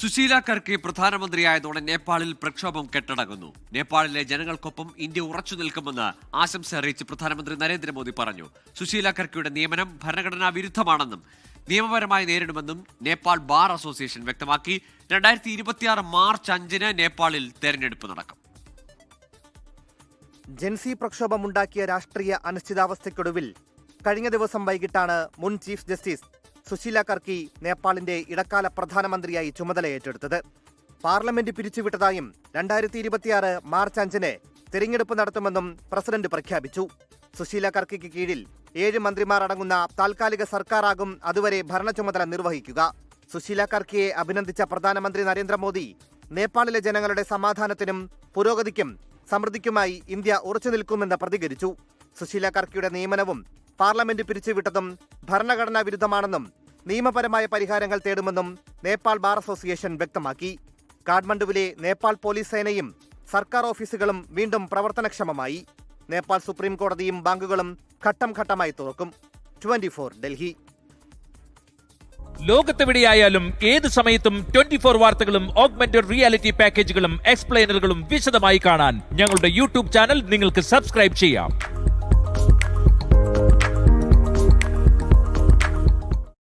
സുശീല കർക്കി പ്രധാനമന്ത്രിയായതോടെ നേപ്പാളിൽ പ്രക്ഷോഭം കെട്ടടങ്ങുന്നു. നേപ്പാളിലെ ജനങ്ങൾക്കൊപ്പം ഇന്ത്യ ഉറച്ചു നിൽക്കുമെന്ന് ആശംസ അറിയിച്ച് പ്രധാനമന്ത്രി നരേന്ദ്രമോദി പറഞ്ഞു. സുശീല കർക്കിയുടെ നിയമനം ഭരണഘടനാ വിരുദ്ധമാണെന്നും നിയമപരമായി നേരിടുമെന്നും നേപ്പാൾ ബാർ അസോസിയേഷൻ വ്യക്തമാക്കി. രണ്ടായിരത്തി ഇരുപത്തിയാറ് മാർച്ച് അഞ്ചിന് നേപ്പാളിൽ തെരഞ്ഞെടുപ്പ് നടക്കും. ജൻസി പ്രക്ഷോഭമുണ്ടാക്കിയ രാഷ്ട്രീയ അനിശ്ചിതാവസ്ഥയ്ക്കൊടുവിൽ കഴിഞ്ഞ ദിവസം വൈകിട്ടാണ് മുൻ ചീഫ് ജസ്റ്റിസ് സുശീല കർക്കി നേപ്പാളിന്റെ ഇടക്കാല പ്രധാനമന്ത്രിയായി ചുമതല ഏറ്റെടുത്തത്. പാർലമെന്റ് പിരിച്ചുവിട്ടതായും രണ്ടായിരത്തി ഇരുപത്തിയാറ് മാർച്ച് അഞ്ചിന് തെരഞ്ഞെടുപ്പ് നടത്തുമെന്നും പ്രസിഡന്റ് പ്രഖ്യാപിച്ചു. സുശീല കർക്കിക്ക് കീഴിൽ ഏഴ് മന്ത്രിമാർ അടങ്ങുന്ന താൽക്കാലിക സർക്കാരാകും അതുവരെ ഭരണ ചുമതല നിർവഹിക്കുക. സുശീല കർക്കിയെ അഭിനന്ദിച്ച പ്രധാനമന്ത്രി നരേന്ദ്രമോദി നേപ്പാളിലെ ജനങ്ങളുടെ സമാധാനത്തിനും പുരോഗതിക്കും സമൃദ്ധിക്കുമായി ഇന്ത്യ ഉറച്ചു നിൽക്കുമെന്ന് പ്രതികരിച്ചു. സുശീല കർക്കിയുടെ നിയമനവും പാർലമെന്റ് പിരിച്ചുവിട്ടതും ഭരണഘടനാ വിരുദ്ധമാണെന്നും നിയമപരമായ പരിഹാരങ്ങൾ തേടുമെന്നും നേപ്പാൾ ബാർ അസോസിയേഷൻ വ്യക്തമാക്കി. കാഠ്മണ്ഡുവിലെ നേപ്പാൾ പോലീസ് സേനയും സർക്കാർ ഓഫീസുകളും വീണ്ടും പ്രവർത്തനക്ഷമമായി. നേപ്പാൾ സുപ്രീം കോടതിയും ബാങ്കുകളും ഘട്ടം ഘട്ടമായി തുറക്കും. Twenty four Delhi. ലോകത്തെവിടെയായാലും ഏത് സമയത്തും ട്വന്റി ഫോർ വാർത്തകളും ഓഗ്മെന്റഡ് റിയാലിറ്റി പാക്കേജുകളും എക്സ്പ്ലെയിനറുകളും വിശദമായി കാണാൻ ഞങ്ങളുടെ യൂട്യൂബ് ചാനൽ നിങ്ങൾക്ക് സബ്സ്ക്രൈബ് ചെയ്യാം.